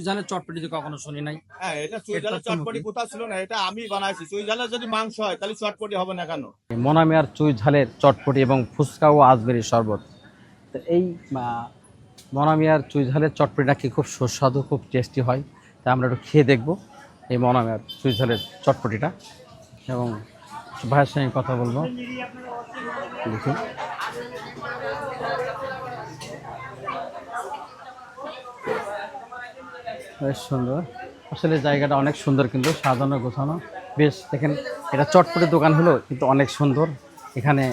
চুই ঝালের চটপটি তো কখনো শুনি নাই। হ্যাঁ এটা চুই এটা চটপটি কোথাও ছিল না এটা আমি বানাইছি। চুই ঝালের যদি মাংস হয় তাহলে চটপটি হবে না কেন? মনামিয়ার চুই ঝালের চটপটি এবং ফুচকা ও আজমেরি শরবত। তো এই মনামিয়ার চুই ঝালের চটপটিটা কি খুব সুস্বাদু খুব টেস্টি হয়। তা আমরা একটু খেয়ে দেখব এই মনামিয়ার চুই ঝালের চটপটিটা। এবং ভাইয়ের সঙ্গে কথা বলব। দেখি। বেশ সুন্দর। আসলে জায়গাটা অনেক সুন্দর কিন্তু, সাজানো গোছানো। বেশ, দেখেন, এটা চটপটের দোকান হলো কিন্তু অনেক সুন্দর। এখানে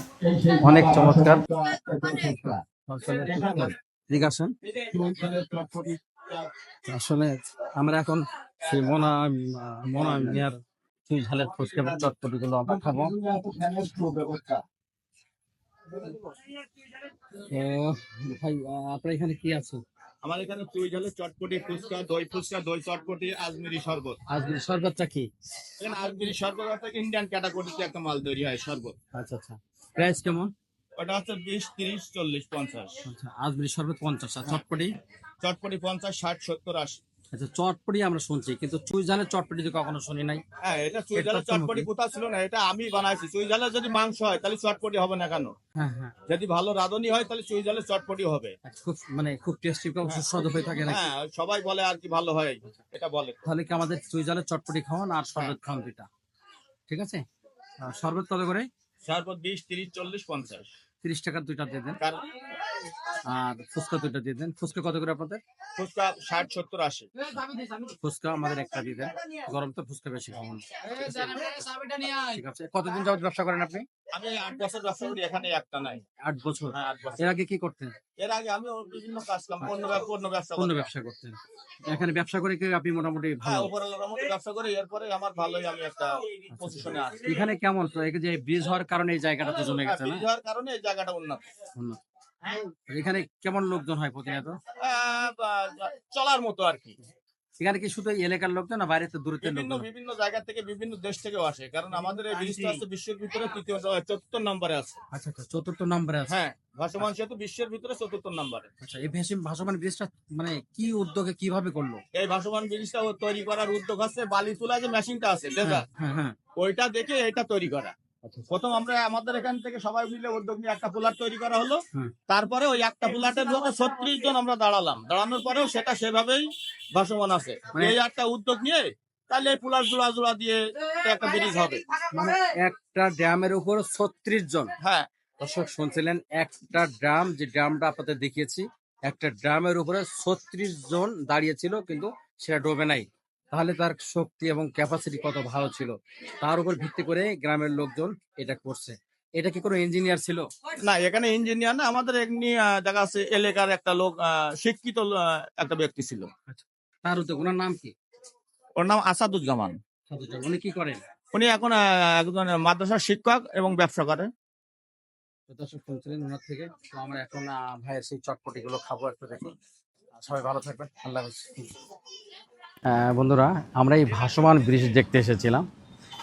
অনেক চমৎকার। ঠিক আছে আসলে আমরা এখন সেই মোনা মোনা মিয়ার চুই ঝালের ফুচকা এবং চটপটিগুলো আমরা খাব। ভাই, আপনার এখানে কি আছে? আমার এখানে চুই ঝালে চটপটি ফুচকা দই ফুচকা দই চটপটি আজমিরি শরবত। আজমিরি শরবতটা কি? এখানে আজমিরি শরবত থেকে ইন্ডিয়ান ক্যাটাগরিতে একটা মাল তৈরি হয় শরবত। আচ্ছা আচ্ছা। প্রাইস কেমন? ওটা হচ্ছে বিশ তিরিশ চল্লিশ পঞ্চাশ। আচ্ছা আজমিরি শরবত পঞ্চাশ আর চটপটি? চটপটি পঞ্চাশ ষাট সত্তর আশি। আচ্ছা চটপটি আমরা শুনছি কিন্তু চুই ঝালের চটপটি তো কখনো শুনি নাই। হ্যাঁ এটা চুই এটা ঝালের তো চটপটি। কোথাও ছিল না এটা আমি বানাইছি। চুই ঝালের যদি মাংস হয় তাহলে চটপটি হবে না কেন? হ্যাঁ হ্যাঁ। যদি ভালো রাঁধুনি হয় তাহলে চুই ঝালের চটপটি হবে। আচ্ছা, খুব মানে খুব টেস্টি খুব সুস্বাদু হয়ে থাকে হ্যাঁ সবাই বলে আর কি ভালো হয় এটা বলে। তাহলে কি আমাদের চুই ঝালের চটপটি খাওয়ান আর শরবত খাওয়ান দুইটা? ঠিক আছে? শরবত কত করে? শরবত বিশ তিরিশ চল্লিশ পঞ্চাশ। তিরিশ টাকার দুইটা দিয়ে দেন। আর ফুচকা দুইটা দিয়ে দেন। ফুচকা কত করে আপনাদের? ফুচকা ষাট সত্তর আশি। ফুচকা আমাদের একটা দিয়ে দেন। গরম তো ফুচকা বেশি খাওয়ান ঠিক আছে। কতদিন যাবত ব্যবসা করেন আপনি? আমি আট বছর ব্যবসা করি এখানে একটা নাই। আট বছর? হ্যাঁ এর আগে কি করতেন? এর আগে আমি বিভিন্ন কাজ করলাম পণ্য পণ্য ব্যবসা পণ্য ব্যবসা করতেন। এখানে ব্যবসা করে কি আপনি মোটামুটি হ্যাঁ ভালো উপরওয়ালার ব্যবসা করি এরপরে আমার ভালোই আমি একটা পজিশনে আছি। এখানে কেমন তো? এই যে ব্রিজ হওয়ার কারণে এই জায়গাটা তো জমে হ্যাঁ, গেছে না? ব্রিজ হওয়ার কারণে এই জায়গাটা উন্নত। উন্নত। এখানে কেমন লোকজন হয় প্রতিনিয়ত? চলার মতো আর কি। এখানে কি শুধু এলাকার লোকজন না বাইরে তো দূরত্বের লোকজন? বিভিন্ন জায়গা থেকে বিভিন্ন দেশ থেকেও আসে। কারণ আমাদের এই ব্রিজটা আছে বিশ্বের ভিতরে তৃতীয় চতুর্থ নম্বরে আছে। আচ্ছা আচ্ছা চতুর্থ নম্বরে আছে। হ্যাঁ ভাসমান সেতু বিশ্বের ভিতরে চতুর্থ নম্বরে। আচ্ছা এই ভেসি ভাসমান ব্রিজটা মানে কি উদ্যোগে কীভাবে করল? এই ভাসমান ব্রিজটা তৈরি করার উদ্যোগ আছে বালি তোলা যে মেশিনটা আছে ডেজার হ্যাঁ হ্যাঁ। ওইটা দেখে এটা তৈরি করা। আচ্ছা প্রথম আমরা আমাদের এখান থেকে সবাই মিলে উদ্যোগ নিয়ে একটা প্লাট তৈরি করা হলো। তারপরে ওই একটা প্লাটের জন্য ছত্রিশ জন আমরা দাঁড়ালাম। দাঁড়ানোর পরেও সেটা সেভাবেই ভাসমান আছে। মানে- এই একটা উদ্যোগ নিয়ে তাহলে এই পুলার জোড়া জোড়া দিয়ে একটা ব্রিজ হবে। মানে একটা ড্রামের উপর ছত্রিশ জন। হ্যাঁ। দর্শক শুনছিলেন একটা ড্রাম যে ড্রামটা আপনাদের দেখিয়েছি একটা ড্রামের উপরে ছত্রিশ জন দাঁড়িয়েছিল কিন্তু সেটা ডোবে নাই। তাহলে তার শক্তি এবং ক্যাপাসিটি কত ভালো ছিল? তার উপর ভিত্তি করে গ্রামের লোকজন এটা করছে। এটা কি কোনো ইঞ্জিনিয়ার ছিল? না এখানে ইঞ্জিনিয়ার না আমাদের এমনি দেখা আছে এলাকার একটা লোক শিক্ষিত একটা ব্যক্তি ছিল। তার উদ্যোগ ওনার নাম কি? ওর নাম আসাদুজ্জামান। উনি কি করেন? উনি এখন একজন মাদ্রাসার শিক্ষক এবং ব্যবসা করেন। দর্শক শুনছিলেন ওনার থেকে। তো আমরা এখন ভাইয়ের সেই চটপটি গুলো খাব একটু দেখি। সবাই ভালো থাকবেন। আল্লাহ হাফেজ। বন্ধুরা, আমরা এই ভাসমান ব্রিজ দেখতে এসেছিলাম।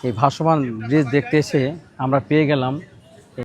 এই ভাসমান ব্রিজ দেখতে এসে আমরা পেয়ে গেলাম